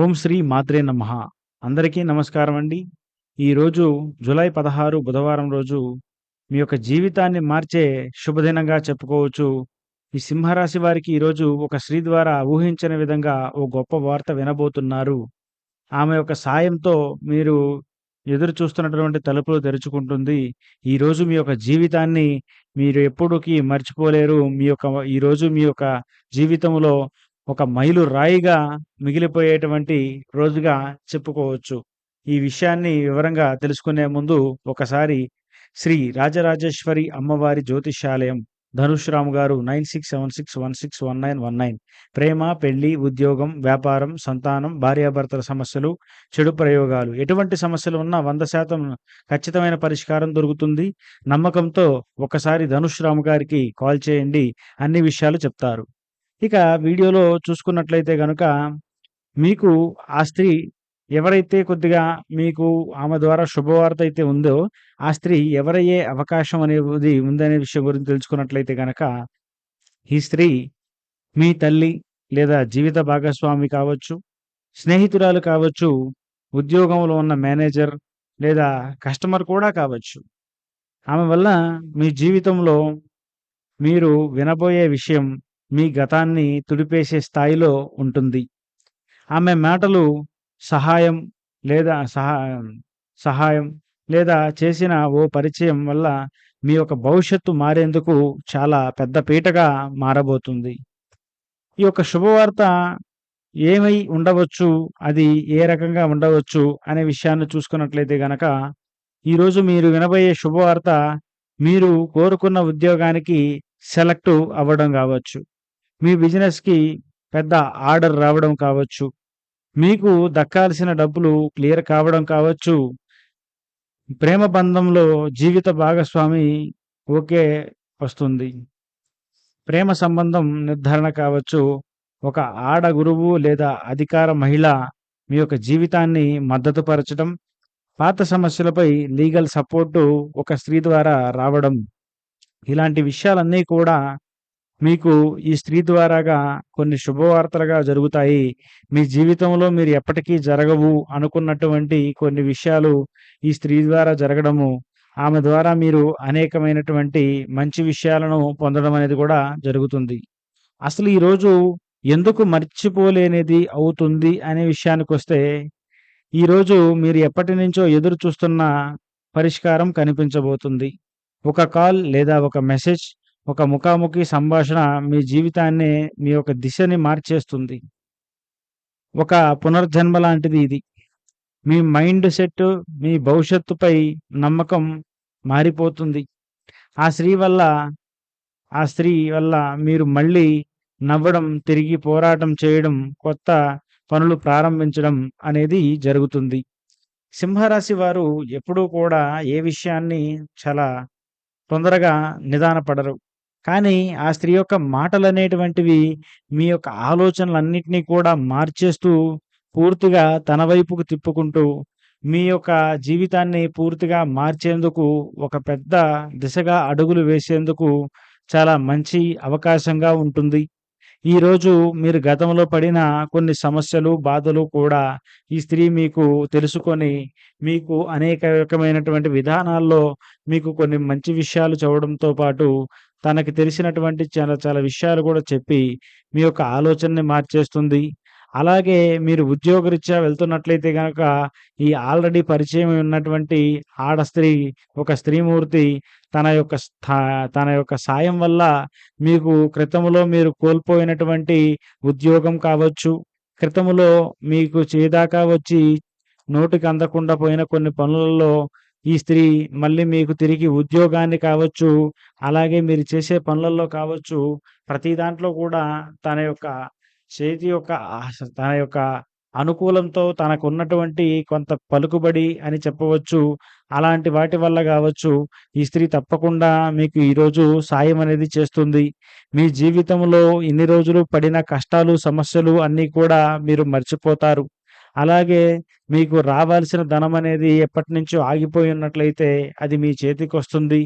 ఓం శ్రీ మాత్రే నమ. అందరికీ నమస్కారం అండి ఈరోజు జూలై పదహారు బుధవారం రోజు మీ యొక్క జీవితాన్ని మార్చే శుభదినంగా చెప్పుకోవచ్చు. ఈ సింహరాశి వారికి ఈరోజు ఒక స్త్రీ ద్వారా ఊహించని విధంగా ఓ గొప్ప వార్త వినబోతున్నారు. ఆమె యొక్క సాయంతో మీరు ఎదురు చూస్తున్నటువంటి తలుపులు తెరుచుకుంటుంది. ఈరోజు మీ యొక్క జీవితాన్ని మీరు ఎప్పుడుకి మర్చిపోలేరు. మీ యొక్క ఈరోజు మీ యొక్క జీవితంలో ఒక మైలు రాయిగా మిగిలిపోయేటువంటి రోజుగా చెప్పుకోవచ్చు. ఈ విషయాన్ని వివరంగా తెలుసుకునే ముందు ఒకసారి శ్రీ రాజరాజేశ్వరి అమ్మవారి జ్యోతిష్యాలయం ధనుష్రామ్ గారు nine six seven six one six one nine one nine. ప్రేమ పెళ్ళి ఉద్యోగం వ్యాపారం సంతానం భార్యాభర్తల సమస్యలు చెడు ప్రయోగాలు. ఎటువంటి సమస్యలు ఉన్నా వంద శాతం ఖచ్చితమైన పరిష్కారం దొరుకుతుంది. నమ్మకంతో ఒకసారి ధనుష్రామ్ గారికి కాల్ చేయండి. అన్ని విషయాలు చెప్తారు. ఇక వీడియోలో చూసుకున్నట్లయితే కనుక మీకు ఆ స్త్రీ ఎవరైతే కొద్దిగా మీకు ఆమె ద్వారా శుభవార్త అయితే ఉందో ఆ స్త్రీ ఎవరయ్యే అవకాశం అనేది ఉందనే విషయం గురించి తెలుసుకున్నట్లయితే కనుక ఈ స్త్రీ మీ తల్లి లేదా జీవిత భాగస్వామి కావచ్చు స్నేహితురాలు కావచ్చు ఉద్యోగంలో ఉన్న మేనేజర్ లేదా కస్టమర్ కూడా కావచ్చు. ఆమె వల్ల మీ జీవితంలో మీరు వినబోయే విషయం మీ గతాన్ని తుడిపేసే స్థాయిలో ఉంటుంది. ఆమె మాటలు సహాయం లేదా సహాయం సహాయం లేదా చేసిన ఓ పరిచయం వల్ల మీ యొక్క భవిష్యత్తు మారేందుకు చాలా పెద్ద పీటగా మారబోతుంది. ఈ యొక్క శుభవార్త ఏమై ఉండవచ్చు అది ఏ రకంగా ఉండవచ్చు అనే విషయాన్ని చూసుకున్నట్లయితే గనక ఈరోజు మీరు వినబోయే శుభవార్త మీరు కోరుకున్న ఉద్యోగానికి సెలెక్ట్ అవ్వడం కావచ్చు. మీ బిజినెస్కి పెద్ద ఆర్డర్ రావడం కావచ్చు మీకు దక్కాల్సిన డబ్బులు క్లియర్ కావడం కావచ్చు ప్రేమ బంధంలో జీవిత భాగస్వామి ఓకే వస్తుంది. ప్రేమ సంబంధం నిర్ధారణ కావచ్చు. ఒక ఆడ గురువు లేదా అధికార మహిళ మీ యొక్క జీవితాన్ని మద్దతుపరచడం పాత సమస్యలపై లీగల్ సపోర్టు ఒక స్త్రీ ద్వారా రావడం. ఇలాంటి విషయాలన్నీ కూడా మీకు ఈ స్త్రీ ద్వారాగా కొన్ని శుభవార్తలుగా జరుగుతాయి. మీ జీవితంలో మీరు ఎప్పటికీ జరగవు అనుకున్నటువంటి కొన్ని విషయాలు ఈ స్త్రీ ద్వారా జరగడము ఆమె ద్వారా మీరు అనేకమైనటువంటి మంచి విషయాలను పొందడం అనేది కూడా జరుగుతుంది. అసలు ఈరోజు ఎందుకు మర్చిపోలేనిది అవుతుంది అనే విషయానికి వస్తే ఈరోజు మీరు ఎప్పటి నుంచో ఎదురు చూస్తున్న పరిష్కారం కనిపించబోతుంది. ఒక కాల్ లేదా ఒక మెసేజ్ ఒక ముఖాముఖి సంభాషణ మీ జీవితాన్ని మీ యొక్క దిశని మార్చేస్తుంది. ఒక పునర్జన్మ లాంటిది ఇది. మీ మైండ్ సెట్ మీ భవిష్యత్తుపై నమ్మకం మారిపోతుంది. ఆ స్త్రీ వల్ల ఆ స్త్రీ వల్ల మీరు మళ్ళీ నవ్వడం తిరిగి పోరాటం చేయడం కొత్త పనులు ప్రారంభించడం అనేది జరుగుతుంది. సింహరాశి వారు ఎప్పుడూ కూడా ఏ విషయాన్ని చాలా తొందరగా నిదానపడరు. కానీ ఆ స్త్రీ యొక్క మాటలు అనేటువంటివి మీ యొక్క ఆలోచనలన్నింటినీ కూడా మార్చేస్తూ పూర్తిగా తన వైపుకు తిప్పుకుంటూ మీ యొక్క జీవితాన్ని పూర్తిగా మార్చేందుకు ఒక పెద్ద దిశగా అడుగులు వేసేందుకు చాలా మంచి అవకాశంగా ఉంటుంది. ఈరోజు మీరు గతంలో పడిన కొన్ని సమస్యలు బాధలు కూడా ఈ స్త్రీ మీకు తెలుసుకొని మీకు అనేక రకమైనటువంటి విధానాల్లో మీకు కొన్ని మంచి విషయాలు చెప్పడంతో పాటు తనకి తెలిసినటువంటి చాలా చాలా విషయాలు కూడా చెప్పి మీ యొక్క ఆలోచనని మార్చేస్తుంది. అలాగే మీరు ఉద్యోగరీత్యా వెళ్తున్నట్లయితే కనుక ఈ ఆల్రెడీ పరిచయం ఉన్నటువంటి ఆడ స్త్రీ ఒక స్త్రీమూర్తి తన యొక్క తన యొక్క సాయం వల్ల మీకు క్రితములో మీరు కోల్పోయినటువంటి ఉద్యోగం కావచ్చు. క్రితములో మీకు చేదాకా వచ్చి నోటికి అందకుండా పోయిన కొన్ని పనులలో ఈ స్త్రీ మళ్ళీ మీకు తిరిగి ఉద్యోగాన్ని కావచ్చు అలాగే మీరు చేసే పనులలో కావచ్చు ప్రతి దాంట్లో కూడా తన యొక్క చేతి యొక్క తన యొక్క అనుకూలంతో తనకు ఉన్నటువంటి కొంత పలుకుబడి అని చెప్పవచ్చు అలాంటి వాటి వల్ల కావచ్చు ఈ స్త్రీ తప్పకుండా మీకు ఈరోజు సాయం అనేది చేస్తుంది. మీ జీవితంలో ఇన్ని రోజులు పడిన కష్టాలు సమస్యలు అన్నీ కూడా మీరు మర్చిపోతారు. అలాగే మీకు రావాల్సిన ధనం అనేది ఎప్పటి నుంచో ఆగిపోయి ఉన్నట్లయితే అది మీ చేతికి వస్తుంది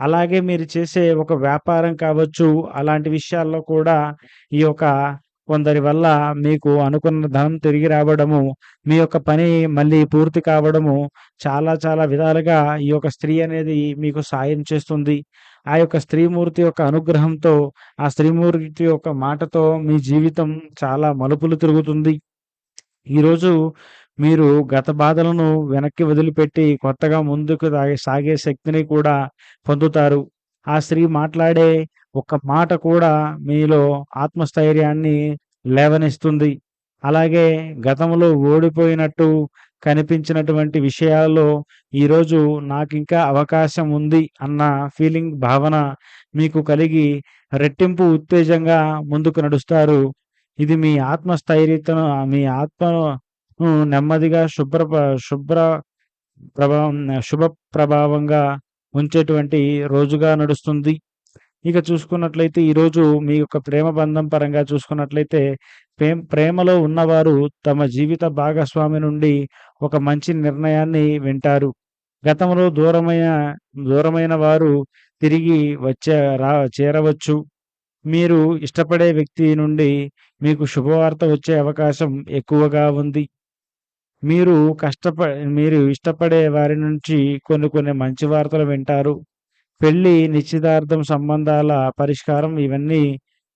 అలాగే మీరు చేసే ఒక వ్యాపారం కావచ్చు అలాంటి విషయాల్లో కూడా ఈ యొక్క కొందరి వల్ల మీకు అనుకున్న ధనం తిరిగి రావడము, మీ యొక్క పని మళ్ళీ పూర్తి కావడము, చాలా చాలా విధాలుగా ఈ యొక్క స్త్రీ అనేది మీకు సాయం చేస్తుంది. ఆ యొక్క స్త్రీమూర్తి యొక్క అనుగ్రహంతో, ఆ స్త్రీమూర్తి యొక్క మాటతో మీ జీవితం చాలా మలుపులు తిరుగుతుంది. ఈరోజు మీరు గత బాధలను వెనక్కి వదిలిపెట్టి కొత్తగా ముందుకు సాగే సాగే శక్తిని కూడా పొందుతారు. ఆ స్త్రీ మాట్లాడే ఒక మాట కూడా మీలో ఆత్మస్థైర్యాన్ని లేవనిస్తుంది అలాగే గతంలో ఓడిపోయినట్టు కనిపించినటువంటి విషయాల్లో ఈరోజు నాకు ఇంకా అవకాశం ఉంది అన్న ఫీలింగ్ భావన మీకు కలిగి రెట్టింపు ఉత్తేజంగా ముందుకు నడుస్తారు. ఇది మీ ఆత్మస్థైర్యతను మీ ఆత్మను నెమ్మదిగా శుభ్రప శుభ్ర ప్రభావం శుభ ప్రభావంగా ఉంచేటువంటి రోజుగా నడుస్తుంది. ఇక చూసుకున్నట్లయితే ఈరోజు మీ యొక్క ప్రేమ బంధం పరంగా చూసుకున్నట్లయితే ప్రేమ్ ప్రేమలో ఉన్నవారు తమ జీవిత భాగస్వామి నుండి ఒక మంచి నిర్ణయాన్ని వింటారు. గతంలో దూరమైన దూరమైన వారు తిరిగి వచ్చే రా చేరవచ్చు. మీరు ఇష్టపడే వ్యక్తి నుండి మీకు శుభవార్త వచ్చే అవకాశం ఎక్కువగా ఉంది. మీరు కష్టప మీరు ఇష్టపడే వారి నుంచి కొన్ని కొన్ని మంచి వార్తలు వింటారు. పెళ్ళి నిశ్చితార్థం సంబంధాల పరిష్కారం ఇవన్నీ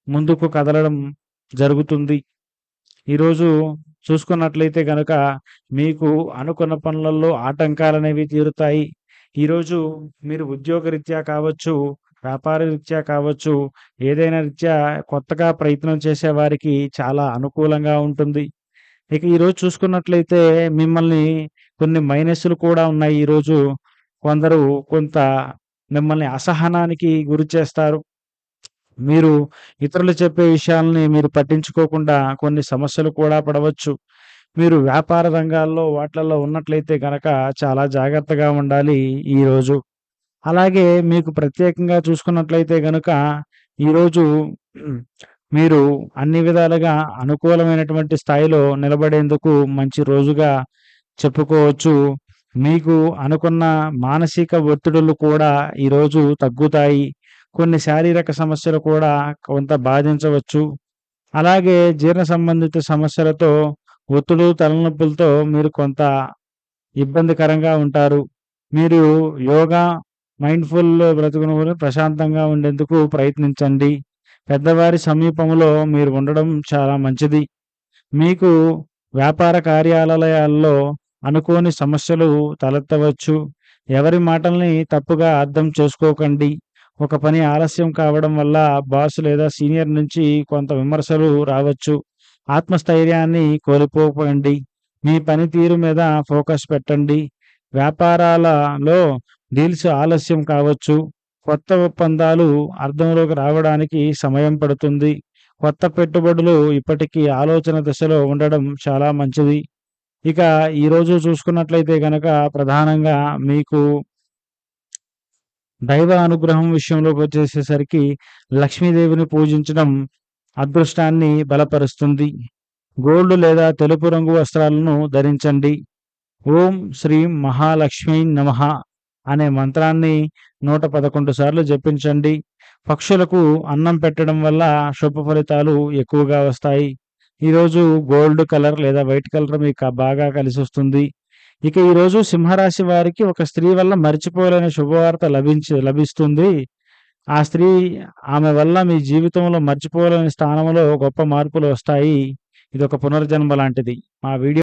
ముందుకు కదలడం జరుగుతుంది. ఈరోజు చూసుకున్నట్లయితే కనుక మీకు అనుకున్న పనులలో ఆటంకాలనేవి తీరుతాయి. ఈరోజు మీరు ఉద్యోగరీత్యా కావచ్చు, వ్యాపార రీత్యా కావచ్చు, ఏదైనా రీత్యా కొత్తగా ప్రయత్నం చేసే వారికి చాలా అనుకూలంగా ఉంటుంది. ఇక ఈరోజు చూసుకున్నట్లయితే మిమ్మల్ని కొన్ని మైనస్‌లు కూడా ఉన్నాయి ఈరోజు. కొందరు కొంత మిమ్మల్ని అసహనానికి గురి చేస్తారు. మీరు ఇతరులు చెప్పే విషయాల్ని మీరు పట్టించుకోకుండా కొన్ని సమస్యలు కూడా పడవచ్చు. మీరు వ్యాపార రంగాల్లో వాటిల్లో ఉన్నట్లయితే గనక చాలా జాగ్రత్తగా ఉండాలి ఈరోజు. అలాగే మీకు ప్రత్యేకంగా చూసుకున్నట్లయితే గనుక ఈరోజు మీరు అన్ని విధాలుగా అనుకూలమైనటువంటి స్థాయిలో నిలబడేందుకు మంచి రోజుగా చెప్పుకోవచ్చు. మీకు అనుకున్న మానసిక ఒత్తిడులు కూడా ఈరోజు తగ్గుతాయి. కొన్ని శారీరక సమస్యలు కూడా కొంత బాధించవచ్చు. అలాగే జీర్ణ సంబంధిత సమస్యలతో, ఒత్తిడు తలనొప్పులతో మీరు కొంత ఇబ్బందికరంగా ఉంటారు. మీరు యోగా, మైండ్‌ఫుల్ బ్రతుకును ప్రశాంతంగా ఉండేందుకు ప్రయత్నించండి. పెద్దవారి సమీపంలో మీరు ఉండడం చాలా మంచిది. మీకు వ్యాపార కార్యాలయాల్లో అనుకోని సమస్యలు తలెత్తవచ్చు. ఎవరి మాటల్ని తప్పుగా అర్థం చేసుకోకండి. ఒక పని ఆలస్యం కావడం వల్ల బాస్ లేదా సీనియర్ నుంచి కొంత విమర్శలు రావచ్చు. ఆత్మస్థైర్యాన్ని కోల్పోకండి. మీ పనితీరు మీద ఫోకస్ పెట్టండి. వ్యాపారాలలో డీల్స్ ఆలస్యం కావచ్చు. కొత్త ఒప్పందాలు అర్థంలోకి రావడానికి సమయం పడుతుంది. కొత్త పెట్టుబడులు ఇప్పటికీ ఆలోచన దశలో ఉండడం చాలా మంచిది. ఇక ఈరోజు చూసుకున్నట్లయితే కనుక ప్రధానంగా మీకు దైవ అనుగ్రహం విషయంలోకి వచ్చేసేసరికి లక్ష్మీదేవిని పూజించడం అదృష్టాన్ని బలపరుస్తుంది. గోల్డ్ లేదా తెలుపు రంగు వస్త్రాలను ధరించండి. ఓం శ్రీం మహాలక్ష్మీ నమః అనే మంత్రాన్ని 111 సార్లు జపించండి. పక్షులకు అన్నం పెట్టడం వల్ల శుభ ఫలితాలు ఎక్కువగా వస్తాయి. ఈరోజు గోల్డ్ కలర్ లేదా వైట్ కలర్ మీకు బాగా కలిసి వస్తుంది ఇక ఈరోజు సింహరాశి వారికి ఒక స్త్రీ వల్ల మర్చిపోలేని శుభవార్త లభించి లభిస్తుంది. ఆ స్త్రీ ఆమె వల్ల మీ జీవితంలో మర్చిపోలేని స్థానంలో గొప్ప మార్పులు వస్తాయి. ఇది ఒక పునర్జన్మ లాంటిది. మా వీడియో